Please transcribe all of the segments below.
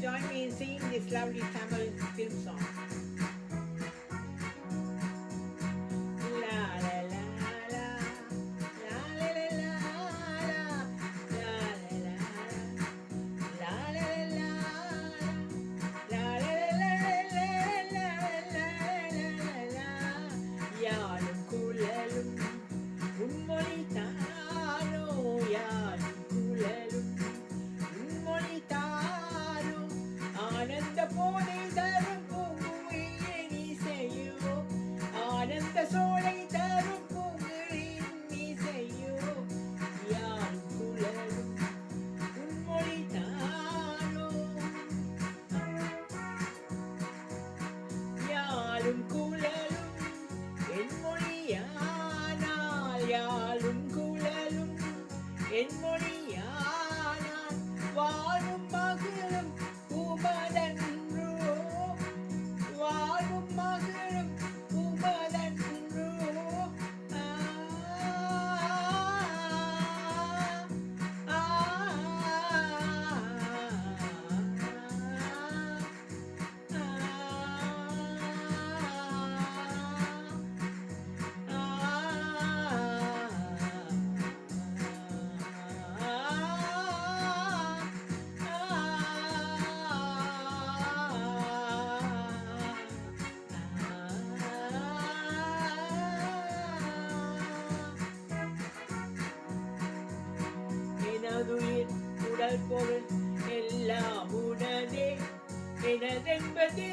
join me in singing this lovely Tamil film song. ஆனந்த போதை தரும் பூங்குயிலின் இசையோ ஆனந்த சோலை தரும் பூங்குயிலின் இசையோ யாழும் குழலும் உன்மொழி தானோ யாரும் குழலும் என் மொழியானால் யாரும் குழலும் என் மொழியானால் வா எனதுயிர் உடல் பொருள் எல்லாம் உனதே. எனதென்பது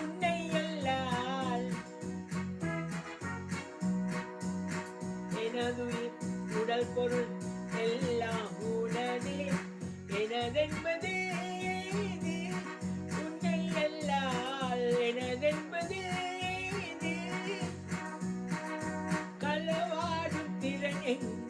உன்னை அல்லால். எனதுயிர் உடல் பொருள் எல்லாம் உனதே. எனதென்பது இது உன்னை அல்லால். எனதென்பது களவாடும் திறன்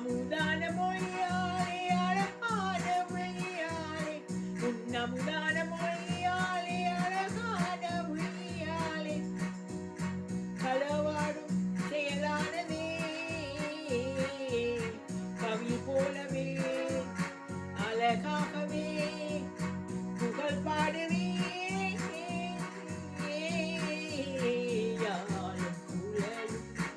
അമുദാന മൊഴിയാളെ ആഴ മൊഴിയാളെ ഉന്നമുദാന